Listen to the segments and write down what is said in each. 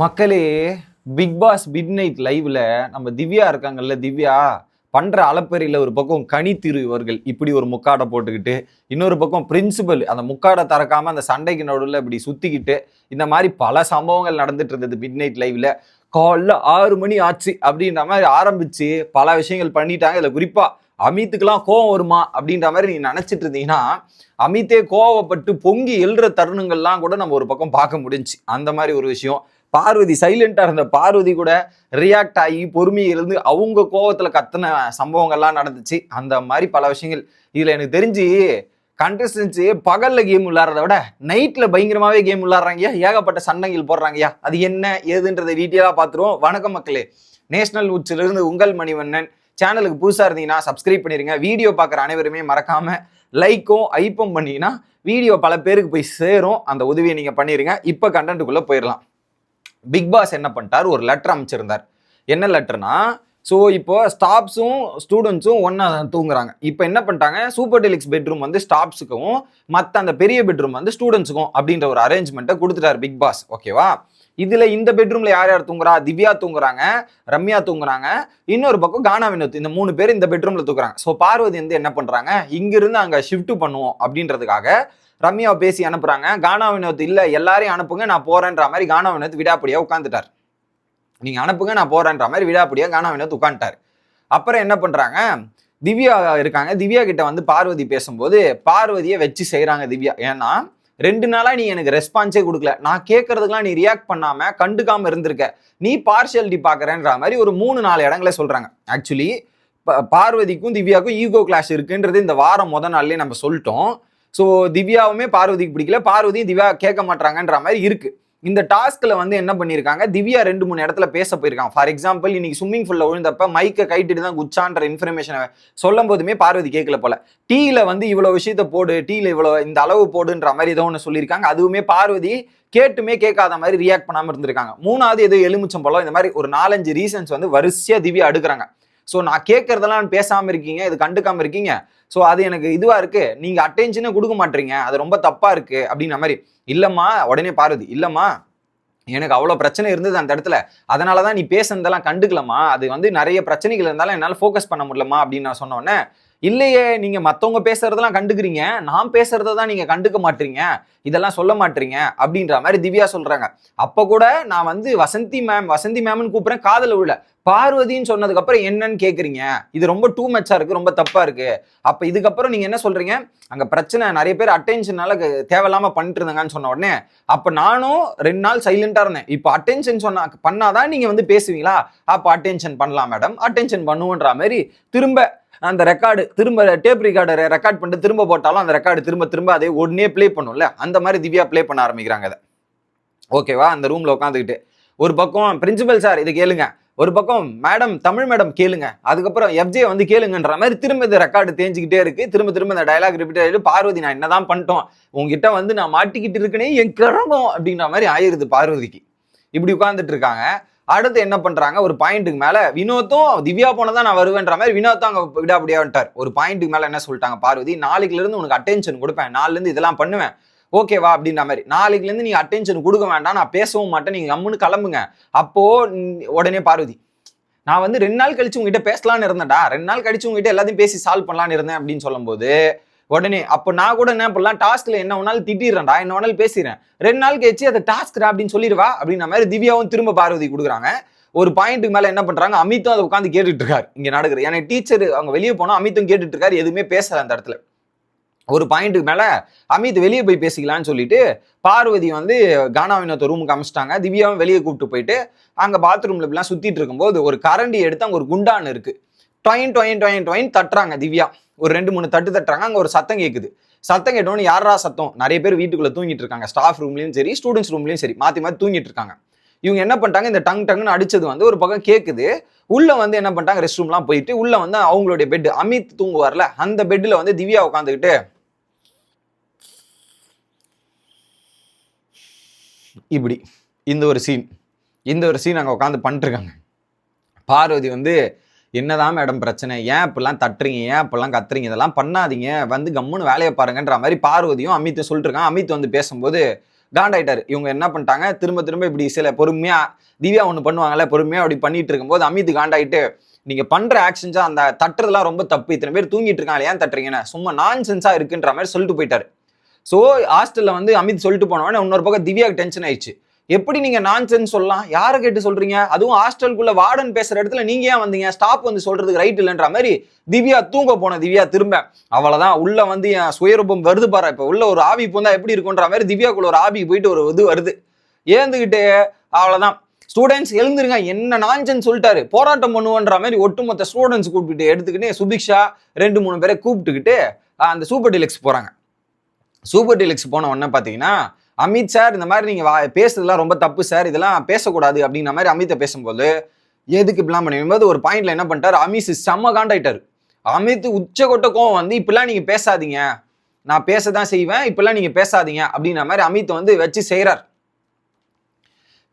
மக்களே big pass mid night லைவ்ல நம்ம திவ்யா இருக்காங்கல்ல திவ்யா? பண்ற அலப்பறையில் ஒரு பக்கம் கனித்திரு இவர்கள் இப்படி ஒரு முக்காடை போட்டுக்கிட்டு இன்னொரு பக்கம் பிரின்சிபல் அந்த முக்காடை திறக்காம அந்த சண்டைக்கு நடுவில் இப்படி சுத்திக்கிட்டு இந்த மாதிரி பல சம்பவங்கள் நடந்துட்டு இருந்தது மிட் நைட் லைவ்ல காலைல ஆறு மணி ஆச்சு அப்படின்ற மாதிரி ஆரம்பிச்சு பல விஷயங்கள் பண்ணிட்டாங்க. இதில் குறிப்பா அமித்துக்கெல்லாம் கோவம் வருமா அப்படின்ற மாதிரி நீ நினச்சிட்டு இருந்தீங்கன்னா அமித்தே கோவப்பட்டு பொங்கி எழுற தருணங்கள்லாம் கூட நம்ம ஒரு பக்கம் பார்க்க முடிஞ்சுச்சு. அந்த மாதிரி ஒரு விஷயம். பார்வதி சைலண்டா இருந்த பார்வதி கூட ரியாக்ட் ஆகி பொறுமையை இருந்து அவங்க கோவத்துல கத்தின சம்பவங்கள்லாம் நடந்துச்சு. அந்த மாதிரி பல விஷயங்கள். இதுல எனக்கு தெரிஞ்சு கண்டஸ்டன்ஸு பகலில் கேம் விளாட்றத விட நைட்டில் பயங்கரமாகவே கேம் விளாட்றாங்கய்யா ஏகப்பட்ட சண்டைகள் போடுறாங்கய்யா அது என்ன ஏதுன்றதை டீட்டெயிலாக பார்த்துருவோம். வணக்கம் மக்களே. நேஷனல் உச்சில இருந்து உங்கள் மணிவண்ணன். சேனலுக்கு புதுசாக இருந்தீங்கன்னா சப்ஸ்கிரைப் பண்ணிடுங்க வீடியோ பார்க்குற அனைவருமே மறக்காமல் லைக்கும் ஐப்பும் பண்ணிங்கன்னா வீடியோ பல பேருக்கு போய் சேரும். அந்த உதவியை நீங்கள் பண்ணிடுங்க இப்போ கண்டென்ட்டுக்குள்ளே போயிடலாம். பிக் பாஸ் என்ன பண்ணிட்டார்? ஒரு லெட்டர் அமைச்சிருந்தார் என்ன லெட்டர்னா ஸோ இப்போ ஸ்டாஃப்ஸும் ஸ்டூடெண்ட்ஸும் ஒன்றா தூங்குறாங்க. இப்போ என்ன பண்ணிட்டாங்க? சூப்பர் டெலிக்ஸ் பெட்ரூம் வந்து ஸ்டாஃப்ஸுக்கும் மற்ற அந்த பெரிய பெட்ரூம் வந்து ஸ்டூடெண்ட்ஸுக்கும் அப்படின்ற ஒரு அரேஞ்ச்மெண்ட்டை கொடுத்துட்டார் பிக் பாஸ் ஓகேவா இதுல இந்த பெட்ரூம்ல யார் யார் தூங்குறா? திவ்யா தூங்குறாங்க ரம்யா தூங்குறாங்க. இன்னொரு பக்கம் கானா வினோத் இந்த மூணு பேர் இந்த பெட்ரூம்ல தூங்குறாங்க. ஸோ பார்வதி வந்து என்ன பண்றாங்க? இங்கிருந்து அங்க ஷிஃப்ட் பண்ணுவோம் அப்படின்றதுக்காக ரம்யாவை பேசி அனுப்புறாங்க. கானா வினோத் இல்ல எல்லாரையும் அனுப்புங்க நான் போறேன்ற மாதிரி கானா வினோத் விடாப்படியா உட்காந்துட்டார் நீங்க அனுப்புங்க நான் போறேன்ற மாதிரி விடாப்படியா கானா வினோத் உட்காந்துட்டார் அப்புறம் என்ன பண்றாங்க? திவ்யா இருக்காங்க. திவ்யா கிட்ட வந்து பார்வதி பேசும்போது பார்வதியை வச்சு செய்கிறாங்க திவ்யா. ஏன்னா ரெண்டு நாளா நீ எனக்கு ரெஸ்பான்ஸே கொடுக்கல. நான் கேட்கறதுக்கெல்லாம் நீ ரியாக்ட் பண்ணாம கண்டுக்காம இருந்திருக்க. நீ பார்ஷியாலிட்டி பாக்குறேன்ற மாதிரி ஒரு மூணு நாலு இடங்கள சொல்றாங்க. ஆக்சுவலி பார்வதிக்கும் திவ்யாவுக்கும் ஈகோ கிளாஷ் இருக்குன்றது இந்த வாரம் முத நாள்லயே நம்ம சொல்லிட்டோம். ஸோ திவ்யாவுமே பார்வதிக்கு பிடிக்கல. பார்வதியும் திவ்யா கேட்க மாட்டாங்கன்ற மாதிரி இருக்குது இந்த டாஸ்க்ல வந்து என்ன பண்ணியிருக்காங்க திவ்யா ரெண்டு மூணு இடத்துல பேச போயிருக்காங்க. ஃபார் எக்ஸாம்பிள் இன்னைக்கு ஸ்விம்மிங் ஃபுல்ல விழுந்தப்ப மைக்கை கைட்டு தான் குச்சான்ற இன்ஃபர்மேஷனை சொல்லும் போதுமே பார்வதி கேட்கல போல. டீல வந்து இவ்வளவு விஷயத்த போடு டீல இவ்வளவு இந்த அளவு போடுன்ற மாதிரி ஏதோ ஒன்று சொல்லியிருக்காங்க அதுவுமே பார்வதி கேட்டுமே கேட்காத மாதிரி ரியாக்ட் பண்ணாம இருந்திருக்காங்க. மூணாவது ஏதோ எலுமிச்சம் பழம் இந்த மாதிரி ஒரு நாலஞ்சு ரீசன்ஸ் வந்து வரிசையா திவ்யா அடுக்குறாங்க. ஸோ நான் கேட்கறதெல்லாம் பேசாம இருக்கீங்க இது கண்டுக்காம இருக்கீங்க. ஸோ அது எனக்கு இதுவா இருக்கு. நீங்க அட்டென்ஷனே கொடுக்க மாட்டீங்க. அது ரொம்ப தப்பாக இருக்கு அப்படின்ற மாதிரி. இல்லைம்மா உடனே பாருது இல்லைம்மா எனக்கு அவ்வளோ பிரச்சனை இருந்தது அந்த இடத்துல. அதனால தான் நீ பேசுனதெல்லாம் கண்டுக்கலம்மா. அது வந்து நிறைய பிரச்சனைகள் இருந்தாலும் என்னால் ஃபோக்கஸ் பண்ண முடியலம்மா அப்படின்னு நான் சொன்ன உடனே இல்லையே நீங்க மத்தவங்க பேசுறதெல்லாம் கண்டுக்கிறீங்க. நான் பேசுறத தான் நீங்க கண்டுக்க மாட்டீங்க. இதெல்லாம் சொல்ல மாட்டீங்க அப்படின்ற மாதிரி திவ்யா சொல்றாங்க. அப்ப கூட நான் வந்து வசந்தி மேம் வசந்தி மேம்னு கூப்பிடுறேன் காதல உள்ள பார்வதின்னு சொன்னதுக்கு அப்புறம் என்னன்னு கேக்குறீங்க? இது ரொம்ப டூ மச்சா இருக்கு ரொம்ப தப்பா இருக்கு. அப்ப இதுக்கப்புறம் நீங்க என்ன சொல்றீங்க? அங்க பிரச்சனை நிறைய பேர் அட்டென்ஷனால தேவையில்லாம பண்ணிட்டு இருந்தாங்கன்னு சொன்ன உடனே அப்ப நானும் ரெண்டு நாள் சைலண்டா இருந்தேன். இப்போ அட்டென்ஷன் சொன்னா பண்ணாதான் நீங்க வந்து பேசுவீங்களா? அப்ப அட்டென்ஷன் பண்ணலாம் மேடம் அட்டென்ஷன் பண்ணுவோன்ற மாதிரி திரும்ப அந்த ரெக்கார்டு திரும்ப டேப் ரெக்கார்டை ரெக்கார்ட் பண்ணிட்டு திரும்ப போட்டாலும் அந்த ரெக்கார்டு திரும்ப திரும்ப அதே உடனே ப்ளே பண்ணும்ல? அந்த மாதிரி திவ்யா ப்ளே பண்ண ஆரம்பிக்கிறாங்க அதை ஓகேவா அந்த ரூம்ல உட்காந்துக்கிட்டு ஒரு பக்கம் பிரின்சிபல் சார் இது கேளுங்க. ஒரு பக்கம் மேடம் தமிழ் மேடம் கேளுங்க. அதுக்கப்புறம் எஃப்ஜே வந்து கேளுங்கன்ற மாதிரி திரும்ப இந்த ரெக்கார்டு தேஞ்சிக்கிட்டே இருக்கு. திரும்ப திரும்ப இந்த டைலாக் ரிப்பீட் ஆயிட்டு பார்வதி நான் என்னதான் பண்ணிட்டோம்? உங்ககிட்ட வந்து நான் மாட்டிக்கிட்டு இருக்கனே என் கிரகம்! அப்படின்ற மாதிரி ஆயிருது பார்வதிக்கு. இப்படி உட்காந்துட்டு இருக்காங்க. அடுத்து என்ன பண்றாங்க? ஒரு பாயிண்ட்டுக்கு மேல வினோத்தும் திவ்யா போனதான் நான் வருவேன்ற மாதிரி வினோத்தும் அங்க விடாபடியாவன்ட்டார் ஒரு பாயிண்ட்டுக்கு மேல என்ன சொல்லிட்டாங்க? பார்வதி நாளைக்குல இருந்து உனக்கு அட்டென்ஷன் கொடுப்பேன். நாலுல இருந்து இதெல்லாம் பண்ணுவேன். ஓகேவா அப்படின்ற மாதிரி. நாளைக்குல இருந்து நீங்க அட்டென்ஷன் கொடுக்க வேண்டாம். நான் பேசவும் மாட்டேன். நீங்க கம்முன்னு கிளம்புங்க. அப்போ உடனே பார்வதி நான் வந்து ரெண்டு நாள் கழிச்சு உங்ககிட்ட பேசலாம்னு இருந்தேன்டா. ரெண்டு நாள் கழிச்சு உங்ககிட்ட எல்லாத்தையும் பேசி சால்வ் பண்ணலான்னு இருந்தேன் அப்படின்னு சொல்லும்போது உடனே அப்போ நான் கூட என்ன பண்ணலாம் டாஸ்க்ல என்ன வேணாலும் திட்டிடுறேன்டா என்ன வேணாலும் பேசிடுறேன். ரெண்டு நாள் கழிச்சு அதை டாஸ்க்ரா அப்படின்னு சொல்லிடுவா அப்படின்ற மாதிரி திவ்யாவும் திரும்ப பார்வதி கொடுக்குறாங்க. ஒரு பாயிண்ட்டுக்கு மேலே என்ன பண்ணுறாங்க அமித்தும் அதை உட்காந்து கேட்டுட்டு இருக்காரு இங்கே நடக்குது. எனக்கு டீச்சர் அவங்க வெளியே போனால் அமித்தும் கேட்டுட்டு இருக்காரு எதுவுமே பேசல அந்த இடத்துல. ஒரு பாயிண்ட்டுக்கு மேலே அமித் வெளியே போய் பேசிக்கலாம்னு சொல்லிட்டு பார்வதி வந்து கானாவினத்தை ரூமுக்கு அமிச்சிட்டாங்க. திவ்யாவும் வெளியே கூப்பிட்டு போயிட்டு அங்கே பாத்ரூம்ல இப்படிலாம் சுற்றிட்டு இருக்கும்போது ஒரு கரண்டி எடுத்து அங்கே ஒரு குண்டான் இருக்குது டொயின் டொயின் டொயின் டொயின் தட்டுறாங்க திவ்யா. ஒரு ரெண்டு மூணு தட்டு தட்டுறாங்க. அங்கே ஒரு சத்தம் கேட்குது சத்தம் கேட்டோன்னு யாரா சத்தம்? நிறைய பேர் வீட்டுக்குள்ளே தூங்கிட்டு இருக்காங்க. ஸ்டாஃப் ரூம்லையும் சரி ஸ்டூடெண்ட்ஸ் ரூம்லையும் சரி மாற்றி மாற்றி தூங்கிட்டு இருக்காங்க. இவங்க என்ன பண்ணிட்டாங்க? இந்த டங் டங்குன்னு அடிச்சது வந்து ஒரு பக்கம் கேட்குது உள்ள வந்து என்ன பண்ணிட்டாங்க? ரெஸ்ட் ரூம்லாம் போயிட்டு உள்ள வந்து அவங்களுடைய பெட் அமித் தூங்குவார்ல அந்த பெட்டில் வந்து திவ்யா உட்காந்துக்கிட்டு இப்படி இந்த ஒரு சீன் இந்த ஒரு சீன் அங்கே உட்காந்து பண்ணிட்டுருக்காங்க பார்வதி வந்து என்னதான் மேடம் பிரச்சனை? ஏன் இப்படிலாம் தட்டுறீங்க? ஏன் இப்படிலாம் கத்துறீங்க? இதெல்லாம் பண்ணாதீங்க. வந்து கம்முன்னு வேலையை பாருங்கன்ற மாதிரி பார்வதியும் அமித்து சொல்லிட்டு இருக்கான் அமித் வந்து பேசும்போது காண்டாயிட்டார் இவங்க என்ன பண்ணிட்டாங்க? திரும்ப திரும்ப இப்படி சில பொறுமையாக திவ்யா ஒன்று பண்ணுவாங்கல்ல பொறுமையாக அப்படி பண்ணிட்டு இருக்கும்போது அமித் காண்டாயிட்டு நீங்கள் பண்ணுற ஆக்ஷன்ஸாக அந்த தட்டுறதுலாம் ரொம்ப தப்பு. இத்தனை பேர் தூங்கிட்டு இருக்காங்க. ஏன் தட்டுறீங்கன்னு சும்மா நான் சென்ஸாக இருக்குன்ற மாதிரி சொல்லிட்டு போயிட்டார். ஸோ ஹாஸ்டலில் வந்து அமித் சொல்லிட்டு போனவொடனே இன்னொரு பக்கம் திவ்யாவுக்கு டென்ஷன் ஆயிடுச்சு. எப்படி நீங்க நான்சென்ஸ் சொல்லலாம்? யாரை கேட்டு சொல்றீங்க? அதுவும் ஹாஸ்டலுக்குள்ள வார்டன் பேசுற இடத்துல நீங்க ஏன் வந்தீங்க? ஸ்டாப் வந்து சொல்றதுக்கு ரைட் இல்லைன்ற மாதிரி திவ்யா தூங்க போன திவ்யா திரும்ப. அவ்வளவுதான் உள்ள வந்து என் சுயரூபம் வருது பாரு. இப்ப உள்ள ஒரு ஆவி போந்தா எப்படி இருக்குன்ற மாதிரி திவ்யாக்குள்ள ஒரு ஆவி போயிட்டு ஒரு இது வருது. ஏந்துக்கிட்டு அவ்வளவுதான் ஸ்டூடெண்ட்ஸ் எழுந்துருங்க என்ன நான்சன் சொல்லிட்டாரு? போராட்டம் பண்ணுவோன்ற மாதிரி ஒட்டுமொத்த ஸ்டூடெண்ட்ஸ் கூப்பிட்டு எடுத்துக்கிட்டு சுபிக்ஷா ரெண்டு மூணு பேரை கூப்பிட்டுக்கிட்டு அந்த சூப்பர் டிலக்ஸ் போறாங்க. சூப்பர் டிலக்ஸ் போன உடனே பார்த்தீங்கன்னா அமித் சார் இந்த மாதிரி நீங்க வா- பேசுறதுலாம் ரொம்ப தப்பு சார். இதெல்லாம் பேசக்கூடாது அப்படின்ற மாதிரி அமித்தை பேசும்போது எதுக்கு இப்படிலாம் பண்ணும்போது ஒரு பாயிண்ட்ல என்ன பண்ணிட்டாரு? அமித் செம்ம காண்டாயிட்டார் அமித் உச்சகொட்ட கோவம் வந்து இப்படிலாம் நீங்க பேசாதீங்க. நான் பேச தான் செய்வேன். இப்பெல்லாம் நீங்க பேசாதீங்க. அப்படின்ற மாதிரி அமித் வந்து வச்சு செய்கிறார்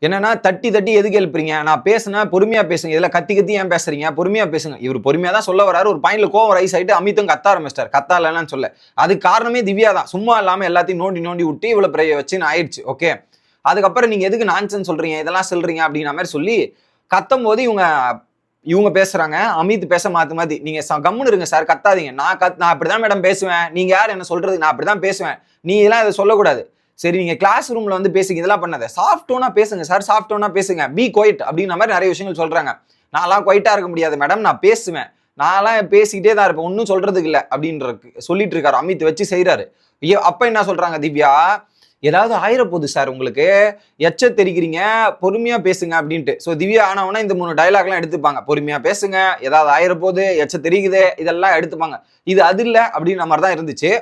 என்னன்னா தட்டி தட்டி எதுக்கு எழுப்புறீங்க? நான் பேசினா பொறுமையா பேசுங்க. இதில் கத்தி கத்தி ஏன் பேசுறீங்க? பொறுமையா பேசுங்க. இவர் பொறுமையா தான் சொல்ல வராரு. ஒரு பாயிண்ட்ல கோவம் ரைஸ் ஆகிட்டு அமித்தும் கத்த ஆரம்பிச்சிட்டார். கத்தா இல்லைன்னு சொல்ல அதுக்கு காரணமே திவ்யா தான். சும்மா இல்லாம எல்லாத்தையும் நோண்டி நோண்டி விட்டு இவ்வளவு பிரைய வச்சுன்னு ஆயிடுச்சு. ஓகே அதுக்கப்புறம் நீங்க எதுக்கு நான்சன் சொல்றீங்க? இதெல்லாம் சொல்றீங்க அப்படிங்கிற மாதிரி சொல்லி கத்தும் போது இவங்க இவங்க பேசுறாங்க. அமித் பேச மாத்து மாத்தி நீங்க ச- கம்முன்னு இருங்க சார் கத்தாதீங்க. நான் கத் நான் அப்படிதான் மேடம் பேசுவேன். நீங்க யார் என்ன சொல்றது? நான் அப்படிதான் பேசுவேன். நீ இதெல்லாம் இதை சொல்லக்கூடாது. சரி நீங்கள் கிளாஸ் ரூமில் வந்து பேசுங்க இதெல்லாம் பண்ணாத. சாஃப்ட் டோனாக பேசுங்க சார் சாஃப்ட் டோனாக பேசுங்க. பி குவைட் அப்படின்ற மாதிரி நிறைய விஷயங்கள் சொல்கிறாங்க நான்லாம் குவைட்டாக இருக்க முடியாது மேடம் நான் பேசுவேன். நான்லாம் பேசிக்கிட்டே தான் இருப்பேன். ஒன்றும் சொல்கிறதுக்கு இல்லை அப்படின்ற சொல்லிட்டு இருக்காரு. அமித் வச்சு செய்கிறாரு ஐயோ அப்போ என்ன சொல்கிறாங்க திவ்யா? ஏதாவது ஆயிரப்போகுது சார் உங்களுக்கு. எச்ச தெரிக்கிறீங்க பொறுமையாக பேசுங்க அப்படின்ட்டு. ஸோ திவ்யா ஆனவனா இந்த மூணு டைலாக்லாம் எடுத்துப்பாங்க. பொறுமையாக பேசுங்க. ஏதாவது ஆயிரப்போகுது எச்ச தெரிக்குது இதெல்லாம் எடுத்துப்பாங்க. இது அது இல்லை அப்படின்ற மாதிரி தான் இருந்துச்சு.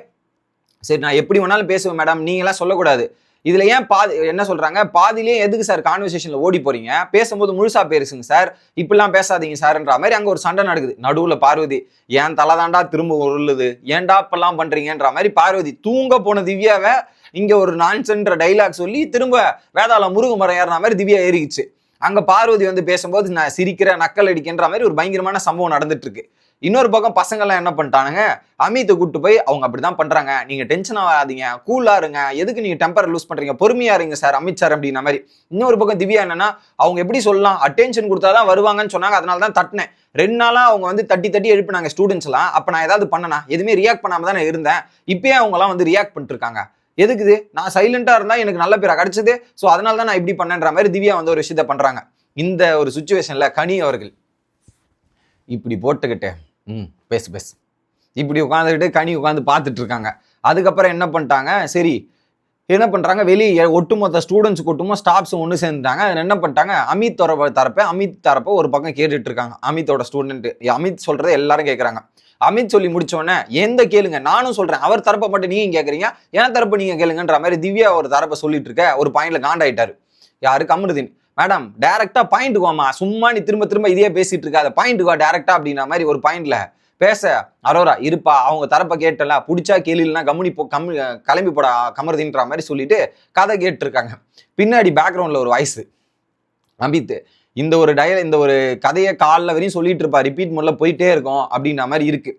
சரி நான் எப்படி வேணாலும் பேசுவேன் மேடம் நீங்களாம் சொல்லக்கூடாது. இதில் ஏன் பாதி என்ன சொல்கிறாங்க பாதியிலே எதுக்கு சார் கான்வர்சேஷனில் ஓடி போகிறீங்க பேசும்போது முழுசா பேசுங்க சார் இப்படிலாம் பேசாதீங்க சார்ன்ற மாதிரி அங்கே ஒரு சண்டை நடக்குது. நடுவில் பார்வதி ஏன் தலை தாண்டா திரும்ப உருளுது? ஏன்டா இப்பெல்லாம் பண்ணுறீங்கன்ற மாதிரி பார்வதி தூங்க போன திவ்யாவை இங்கே ஒரு நான்சன்ற டைலாக் சொல்லி திரும்ப வேதாள முருக மரம் ஏறின மாதிரி திவ்யா ஏறிக்குச்சு. அங்கே பார்வதி வந்து பேசும்போது நான் சிரிக்கிற நக்கல் அடிக்கின்ற மாதிரி ஒரு பயங்கரமான சம்பவம் நடந்துட்டு இருக்கு இன்னொரு பக்கம் பசங்கள்லாம் என்ன பண்ணிட்டானுங்க? அமித்தை கூட்டு போய் அவங்க அப்படிதான் பண்றாங்க. நீங்க டென்ஷன் ஆகாதீங்க. கூலா இருங்க. எதுக்கு நீங்க டெம்பர் லூஸ் பண்றீங்க? பொறுமையா இருங்க சார் அமித் சார் அப்படின்ற மாதிரி. இன்னொரு பக்கம் திவ்யா என்னன்னா அவங்க எப்படி சொல்லலாம்? அட்டென்ஷன் கொடுத்தாதான் வருவாங்கன்னு சொன்னாங்க. அதனால தான் தட்டினேன். ரெண்டு நாளா அவங்க வந்து தட்டி தட்டி எழுப்பினாங்க ஸ்டூடெண்ட்ஸ் எல்லாம். அப்ப நான் ஏதாவது பண்ணனா? எதுவுமே ரியாக்ட் பண்ணாம தான் நான் இருந்தேன். இப்பயே அவங்க எல்லாம் வந்து ரியாக்ட் பண்ணிட்டுருக்காங்க. எதுக்குது நான் சைலண்டா இருந்தா எனக்கு நல்ல பேராக கிடைச்சது. ஸோ அதனால தான் நான் இப்படி பண்ணேன்ற மாதிரி திவ்யா வந்து ஒரு விஷயத்த பண்றாங்க. இந்த ஒரு சுச்சுவேஷன்ல கனி அவர்கள். இப்படி போட்டுக்கிட்டு ம் பேசு பேசு. இப்படி உட்காந்துக்கிட்டு கனி உட்காந்து பார்த்துட்டு இருக்காங்க அதுக்கப்புறம் என்ன பண்ணிட்டாங்க? சரி என்ன பண்ணுறாங்க வெளியே ஒட்டுமொத்த ஸ்டூடெண்ட்ஸ் கூட்டமும் ஸ்டாஃப்ஸ் ஒன்று சேர்ந்துட்டாங்க. அதில் என்ன பண்ணிட்டாங்க? அமித் தரப்ப தரப்ப அமித் தரப்ப ஒரு பக்கம் கேட்டுட்டு இருக்காங்க அமித்தோட ஸ்டூடெண்ட் அமித் சொல்கிறத எல்லாரும் கேட்குறாங்க அமித் சொல்லி முடிச்ச எந்த கேளுங்க நானும் சொல்கிறேன் அவர் தரப்பை மட்டும் நீங்க கேட்குறீங்க என் தரப்பு நீங்கள் கேளுங்கன்ற மாதிரி திவ்யா ஒரு தரப்பை சொல்லிட்டு இருக்க ஒரு பாயிண்டில் காண்டாயிட்டார். யாரு? கமருதீன். மேடம் டேரக்டா பாயிண்ட் வாமா சும்மா நீ திரும்ப திரும்ப இதே பேசிட்டு இருக்காத. பாயிண்ட் வா டேரக்டா அப்படின்ற மாதிரி ஒரு பாயிண்ட்ல பேச. அரோரா இருப்பா. அவங்க தரப்ப கேட்டல பிடிச்சா கேள்வினா கம்முனி போ கம் கிளம்பி போடா கமருதின்ற மாதிரி சொல்லிட்டு கதை கேட்டு இருக்காங்க பின்னாடி பேக்ரவுண்ட்ல ஒரு வாய்ஸ் அமித் இந்த ஒரு டயல் இந்த ஒரு கதையை காலைல வரையும் சொல்லிட்டு இருப்பா. ரிப்பீட் மோட்ல போயிட்டே இருக்கும் அப்படின்ற மாதிரி இருக்குது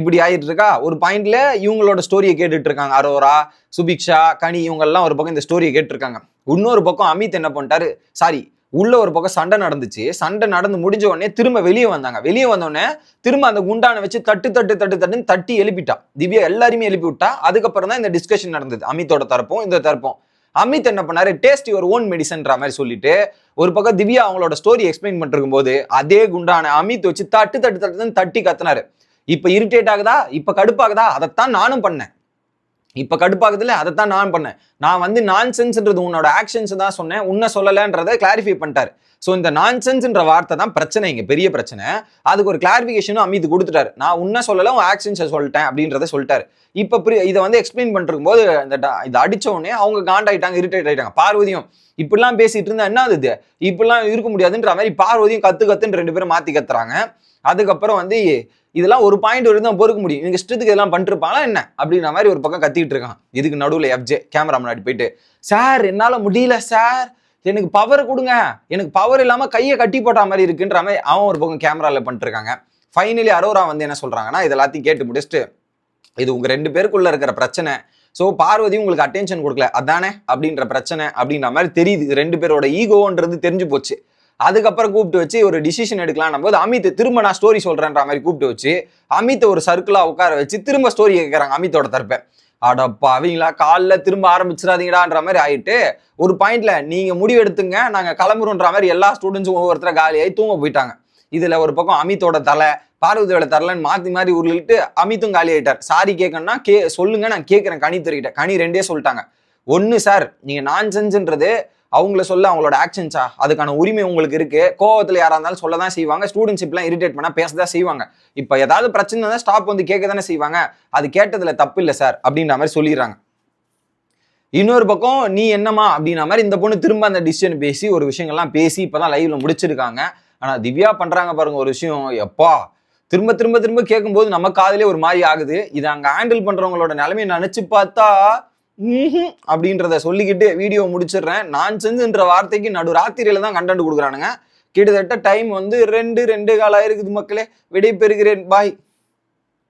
இப்படி ஆயிட்டு இருக்கா ஒரு பாயிண்ட்ல இவங்களோட ஸ்டோரியை கேட்டுட்டு இருக்காங்க அரோரா சுபிக்ஷா கனி இவங்கெல்லாம் ஒரு பக்கம் இந்த ஸ்டோரியை கேட்டிருக்காங்க இன்னொரு பக்கம் அமித் என்ன பண்ணிட்டாரு? சாரி உள்ள ஒரு பக்கம் சண்டை நடந்துச்சு. சண்டை நடந்து முடிஞ்ச உடனே திரும்ப வெளியே வந்தாங்க. வெளியே வந்தோடனே திரும்ப அந்த குண்டானை வச்சு தட்டு தட்டு தட்டு தட்டுன்னு தட்டி எழுப்பிட்டா. திவ்யா எல்லாருமே எழுப்பி விட்டா. அதுக்கப்புறம் தான் இந்த டிஸ்கஷன் நடந்தது. அமித்தோட தரப்பும் இந்த தரப்பும். அமித் என்ன பண்ணாரு? டேஸ்ட் யுவர் ஓன் மெடிசன்ற மாதிரி சொல்லிட்டு ஒரு பக்கம் திவ்யா அவங்களோட ஸ்டோரி எக்ஸ்பிளைன் பண்ணிருக்கும் போது அதே குண்டான அமித் வச்சு தட்டு தட்டு தட்டுன்னு தட்டி கத்துனாரு. இப்போ இரிட்டேட் ஆகுதா? இப்போ கடுப்பாகுதா? அதைத்தான் நானும் பண்ணேன். இப்போ கடுப்பாகுதுல அதைத்தான் நான் பண்ணேன். நான் வந்து நான் சென்ஸ்ன்றது உன்னோட ஆக்ஷன்ஸ் தான் சொன்னேன். உன்ன சொல்லலைன்றதை கிளாரிஃபை பண்ணிட்டாரு. ஸோ இந்த நான் சென்ஸ்ன்ற வார்த்தை தான் பிரச்சனை இங்கே பெரிய பிரச்சனை. அதுக்கு ஒரு கிளாரிஃபிகேஷனும் அமித் கொடுத்துட்டாரு. நான் உன்ன சொல்லலை உன் ஆக்ஷன்ஸை சொல்லிட்டேன் அப்படின்றத சொல்லிட்டாரு. இப்போ pri- இதை வந்து எக்ஸ்பிளைன் பண்ணிருக்கும் போது இந்த இதை அடித்த உடனே அவங்க காண்டாயிட்டாங்க இரிட்டேட் ஆகிட்டாங்க பார்வதியும் இப்படிலாம் பேசிட்டு இருந்தா என்ன ஆகுது? இப்படிலாம் இருக்க முடியாதுன்ற மாதிரி பார்வதியும் கத்து கத்துன்னு ரெண்டு பேரும் மாற்றி கத்துறாங்க. அதுக்கப்புறம் வந்து இதெல்லாம் ஒரு பாயிண்ட் வரைக்கும் தான் பொறுக்க முடியும். இவங்க இஷ்டத்துக்கு இதெல்லாம் பண்ணிருப்பாங்களா என்ன? அப்படின்ற மாதிரி ஒரு பக்கம் கத்திட்டு இருக்கான். இதுக்கு நடுவில் எஃப்ஜே கேமரா முன்னாடி போயிட்டு சார் என்னால் முடியல சார் எனக்கு பவர் கொடுங்க. எனக்கு பவர் இல்லாமல் கையை கட்டி போட்ட மாதிரி இருக்குன்ற மாதிரி அவன் ஒரு பக்கம் கேமராவில் பண்ணிட்டுருக்காங்க ஃபைனலி அரோரா வந்து என்ன சொல்கிறாங்கன்னா இது எல்லாத்தையும் கேட்டு முடிச்சுட்டு இது உங்கள் ரெண்டு பேருக்குள்ள இருக்கிற பிரச்சனை. ஸோ பார்வதி உங்களுக்கு அட்டென்ஷன் கொடுக்கல. அதானே? அப்படின்ற பிரச்சனை அப்படின்ற மாதிரி தெரியுது. ரெண்டு பேரோட ஈகோன்றது தெரிஞ்சு போச்சு. அதுக்கப்புறம் கூப்பிட்டு வச்சு ஒரு டிசிஷன் எடுக்கலாம் போது அமித் திரும்ப நான் ஸ்டோரி சொல்றேன்ற மாதிரி கூப்பிட்டு வச்சு அமித்தை ஒரு சர்க்கிளா உட்கார வச்சு திரும்ப ஸ்டோரி கேட்கறாங்க அமித்தோட தரப்பை. அடப்பா அவங்களா? காலைல திரும்ப ஆரம்பிச்சிடாதீங்கடான்ற மாதிரி ஆயிட்டு ஒரு பாயிண்ட்ல நீங்க முடிவு எடுத்துங்க நாங்க கிளம்புறோன்ற மாதிரி எல்லா ஸ்டூடெண்ட்ஸும் ஒவ்வொருத்தர காலியாகி தூங்க போயிட்டாங்க. இதுல ஒரு பக்கம் அமித்தோட தலை பார்வதியோட தரலன்னு மாத்தி மாதிரி உருளிட்டு அமித்தும் காலி ஆயிட்டார் சாரி கேட்கணும்னா கே சொல்லுங்க நான் கேட்குறேன் கனி தெரிகிட்ட. கனி ரெண்டே சொல்லிட்டாங்க. ஒன்று சார் நீங்கள் நான் செஞ்சுன்றது அவங்கள சொல்ல அவங்களோட ஆக்ஷன்ஸா அதுக்கான உரிமை உங்களுக்கு இருக்கு. கோவத்தில் யாராக இருந்தாலும் சொல்ல தான் செய்வாங்க. ஸ்டூடெண்ட்ஷிப்லாம் இரிட்டேட் பண்ணால் பேச தான் செய்வாங்க. இப்போ ஏதாவது பிரச்சனை இருந்தால் ஸ்டாப் வந்து கேட்க தானே செய்வாங்க. அது கேட்டதில் தப்பு இல்லை சார் அப்படின்ற மாதிரி சொல்லிடுறாங்க. இன்னொரு பக்கம் நீ என்னம்மா? அப்படின்ற மாதிரி இந்த பொண்ணு திரும்ப அந்த டிசிஷன் பேசி ஒரு விஷயங்கள்லாம் பேசி இப்போதான் லைவ்ல முடிச்சிருக்காங்க. ஆனால் திவ்யா பண்றாங்க பாருங்க ஒரு விஷயம். எப்பா? திரும்ப திரும்ப திரும்ப கேட்கும்போது நம்ம காதலே ஒரு மாதிரி ஆகுது. இதை அங்கே ஹேண்டில் பண்றவங்களோட நிலைமையை நினைச்சு பார்த்தா அப்படின்றத சொல்லிக்கிட்டு வீடியோ முடிச்சிடுறேன். நான் செஞ்சுன்ற வார்த்தைக்கு நடு ராத்திரியில தான் கண்டென்ட் கொடுக்குறானுங்க. கிட்டத்தட்ட டைம் வந்து ரெண்டு ரெண்டு கால் இருக்குது மக்களே. விடை பெறுகிறேன் பாய்